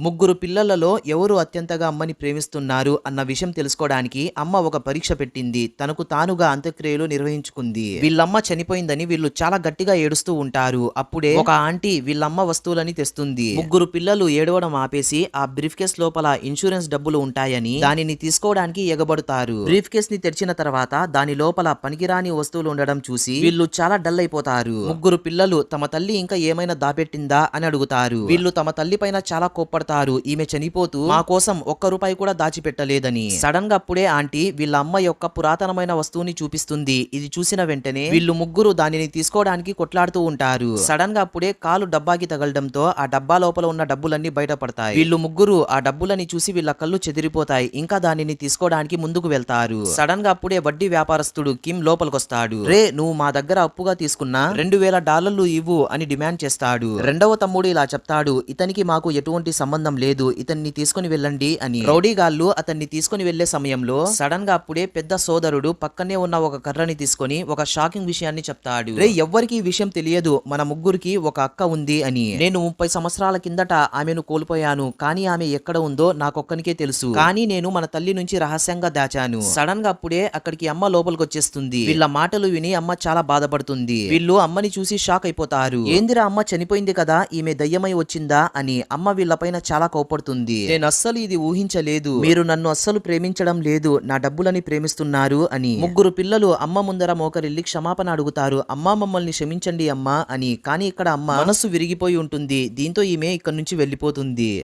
ముగ్గురు పిల్లలలో ఎవరు అత్యంతగా అమ్మని ప్రేమిస్తున్నారు అన్న విషయం తెలుసుకోవడానికి అమ్మ ఒక పరీక్ష పెట్టింది. తనకు తానుగా అంత్యక్రియలు నిర్వహించుకుంది. వీళ్ళమ్మ చనిపోయిందని వీళ్ళు చాలా గట్టిగా ఏడుస్తూ ఉంటారు. అప్పుడే ఒక ఆంటీ వీళ్ళమ్మ వస్తువులని తెస్తుంది. ముగ్గురు పిల్లలు ఏడవడం ఆపేసి ఆ బ్రీఫ్ కేస్ లోపల ఇన్సూరెన్స్ డబ్బులు ఉంటాయని దానిని తీసుకోవడానికి ఎగబడతారు. బ్రీఫ్ కేస్ని తెరిచిన తర్వాత దాని లోపల పనికిరాని వస్తువులు ఉండడం చూసి వీళ్ళు చాలా డల్ అయిపోతారు. ముగ్గురు పిల్లలు తమ తల్లి ఇంకా ఏమైనా దాపెట్టిందా అని అడుగుతారు. వీళ్ళు తమ తల్లి పైన చాలా బాధపడతారు ఈమె చనిపోతూ మా కోసం ఒక్క రూపాయి కూడా దాచిపెట్టలేదని. సడన్గా అప్పుడే ఆంటీ వీళ్ళ అమ్మ యొక్క పురాతనమైన వస్తువుని చూపిస్తుంది. ఇది చూసిన వెంటనే వీళ్ళు ముగ్గురు దానిని తీసుకోవడానికి కొట్లాడుతూ ఉంటారు. సడన్గా అప్పుడే కాలు డబ్బాకి తగలడంతో ఆ డబ్బా లోపల ఉన్న డబ్బులన్నీ బయటపడతాయి. వీళ్ళు ముగ్గురు ఆ డబ్బులని చూసి వీళ్ళ కళ్ళు చెదిరిపోతాయి. ఇంకా దానిని తీసుకోవడానికి ముందుకు వెళ్తారు. సడన్గా అప్పుడే వడ్డీ వ్యాపారస్తుడు కిమ్ లోపలికొస్తాడు. రే నువ్వు మా దగ్గర అప్పుగా తీసుకున్న రెండు వేల డాలర్లు ఇవ్వు అని డిమాండ్ చేస్తాడు. రెండవ తమ్ముడు ఇలా చెప్తాడు ఇతనికి మాకు ఎటువంటి సంబంధం లేదు ఇతన్ని తీసుకుని వెళ్ళండి అని. రౌడీ గాళ్ళు అతన్ని తీసుకుని వెళ్ళే సమయంలో సడన్గా అప్పుడే పెద్ద సోదరుడు పక్కనే ఉన్న ఒక కర్రని తీసుకొని ఒక షాకింగ్ విషయాన్ని చెప్తాడు. రే ఎవ్వరికి ఈ విషయం తెలియదు. మన ముగ్గురికి ఒక అక్క ఉంది అని. నేను ముప్పై సంవత్సరాల కిందట ఆమెను కోల్పోయాను. కానీ ఆమె ఎక్కడ ఉందో నాకొక్కనికే తెలుసు. కానీ నేను మన తల్లి నుంచి రహస్యంగా దాచాను. సడన్గా అప్పుడే అక్కడికి అమ్మ లోపలికి వచ్చేస్తుంది వీళ్ళ మాటలు విని అమ్మ చాలా బాధపడుతుంది. వీళ్ళు అమ్మని చూసి షాక్ అయిపోతారు. ఏందిరా అమ్మ చనిపోయింది కదా? ఈమె దయ్యమై వచ్చిందా? అని అమ్మ వీళ్ళపైన చాలా కోపడుతుంది. నేను అస్సలు ఇది ఊహించలేదు. మీరు నన్ను అస్సలు ప్రేమించడం లేదు. నా డబ్బులని ప్రేమిస్తున్నారు అని. ముగ్గురు పిల్లలు అమ్మ ముందర మోకరిల్లి క్షమాపణ అడుగుతారు. అమ్మ మమ్మల్ని క్షమించండి అమ్మా అని. కానీ ఇక్కడ అమ్మ మనస్సు విరిగిపోయి ఉంటుంది. దీంతో ఈమె ఇక్కడ నుంచి వెళ్ళిపోతుంది.